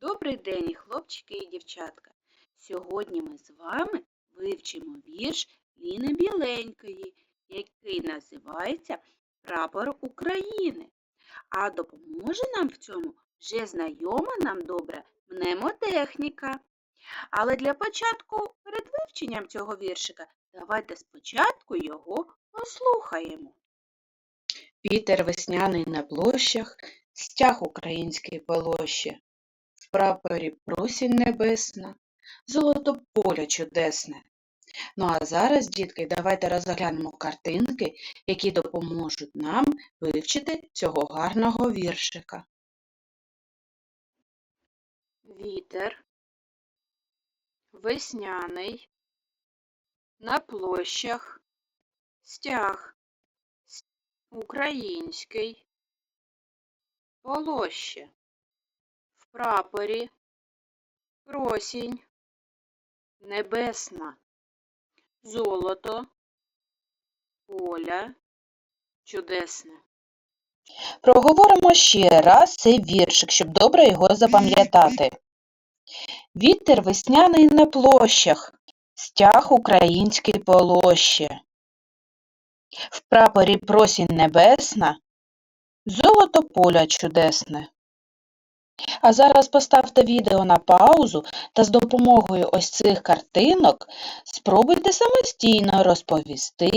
Добрий день, хлопчики і дівчатка. Сьогодні ми з вами вивчимо вірш Ліни Біленької, який називається Прапор України. А допоможе нам в цьому вже знайома нам добре мнемотехніка. Але для початку, перед вивченням цього віршика, давайте спочатку його послухаємо. Вітер весняний на площах, стяг український полоще, прапорі просінь небесна, золото поля чудесне. Ну а зараз, дітки, давайте розглянемо картинки, які допоможуть нам вивчити цього гарного віршика. Вітер весняний на площах стяг український полоще прапорі просінь небесна золото поля чудесне. Проговоримо ще раз цей віршик, щоб добре його запам'ятати. Вітер весняний на площах, стяг український полоще. В прапорі просінь небесна, золото поля чудесне. А зараз поставте відео на паузу та з допомогою ось цих картинок спробуйте самостійно розповісти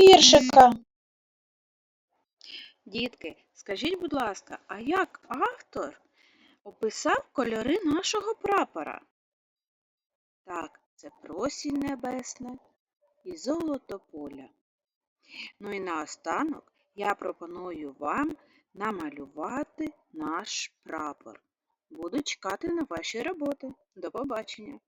віршика. Дітки, скажіть, будь ласка, а як автор описав кольори нашого прапора? Так, це просінь небесне і золото поля. Ну і наостанок я пропоную вам намалювати наш прапор. Буду чекати на ваші роботи. До побачення!